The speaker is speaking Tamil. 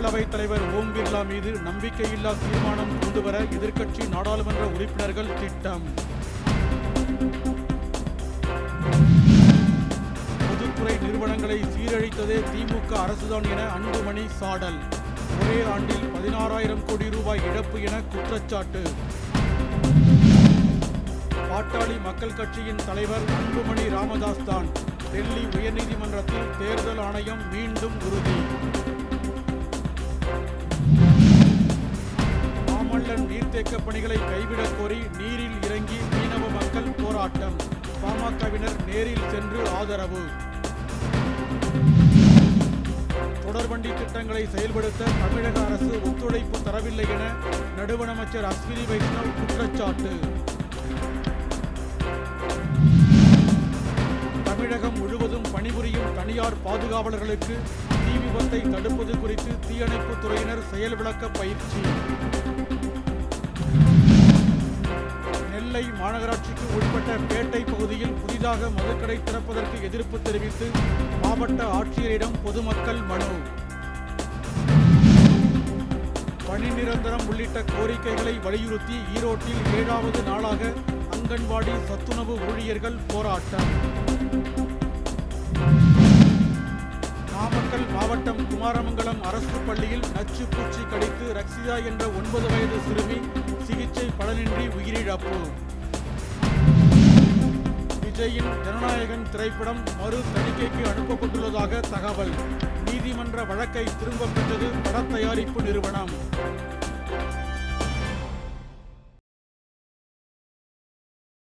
மக்களவைத் தலைவர் ஓம் பிர்லா மீது நம்பிக்கையில்லா தீர்மானம் கொண்டுவர எதிர்க்கட்சி நாடாளுமன்ற உறுப்பினர்கள் திட்டம். பொதுத்துறை நிறுவனங்களை சீரழித்ததே திமுக அரசுதான் என அன்புமணி சாடல். ஒரே ஆண்டில் பதினாறாயிரம் கோடி ரூபாய் இழப்பு என குற்றச்சாட்டு. பாட்டாளி மக்கள் கட்சியின் தலைவர் அன்புமணி ராமதாஸ் தான் டெல்லி உயர்நீதிமன்றத்தில் தேர்தல் ஆணையம் மீண்டும் உறுதி. நீர்த்தேக்க பணிகளை கைவிடக் கோரி நீரில் இறங்கி மீனவ மக்கள் போராட்டம். பாமகவினர் நேரில் சென்று ஆதரவு. தொடர்வண்டி திட்டங்களை செயல்படுத்த தமிழக அரசு ஒத்துழைப்பு தரவில்லை என நடுவண் அமைச்சர் அஸ்வினி வைஷ்ணவ் குற்றச்சாட்டு. தமிழகம் முழுவதும் பணிபுரியும் தனியார் பாதுகாவலர்களுக்கு தீ விபத்தை தடுப்பது குறித்து தீயணைப்புத் துறையினர் செயல் விளக்க பயிற்சி. பேட்டை மாநகராட்சிக்கு உட்பட்ட பேட்டை பகுதியில் புதிதாக மதுக்கடை திறப்பதற்கு எதிர்ப்பு தெரிவித்து மாவட்ட ஆட்சியரிடம் பொதுமக்கள் மனு. பணி நிரந்தரம் உள்ளிட்ட கோரிக்கைகளை வலியுறுத்தி ஈரோட்டில் ஏழாவது நாளாக அங்கன்வாடி சத்துணவு ஊழியர்கள் போராட்டம். நாமக்கல் மாவட்டம் குமாரமங்கலம் அரசு பள்ளியில் நச்சு பூச்சி கடித்து ரக்ஷிதா என்ற ஒன்பது வயது சிறுமி சிகிச்சை பலனின்றி உயிரிழப்பு விஜயின் ஜனநாயகன் திரைப்படம் மறு தணிக்கைக்கு அனுப்பப்பட்டுள்ளதாக தகவல். நீதிமன்ற வழக்கை திரும்பப் பெற்றது படத் தயாரிப்பு நிறுவனம்.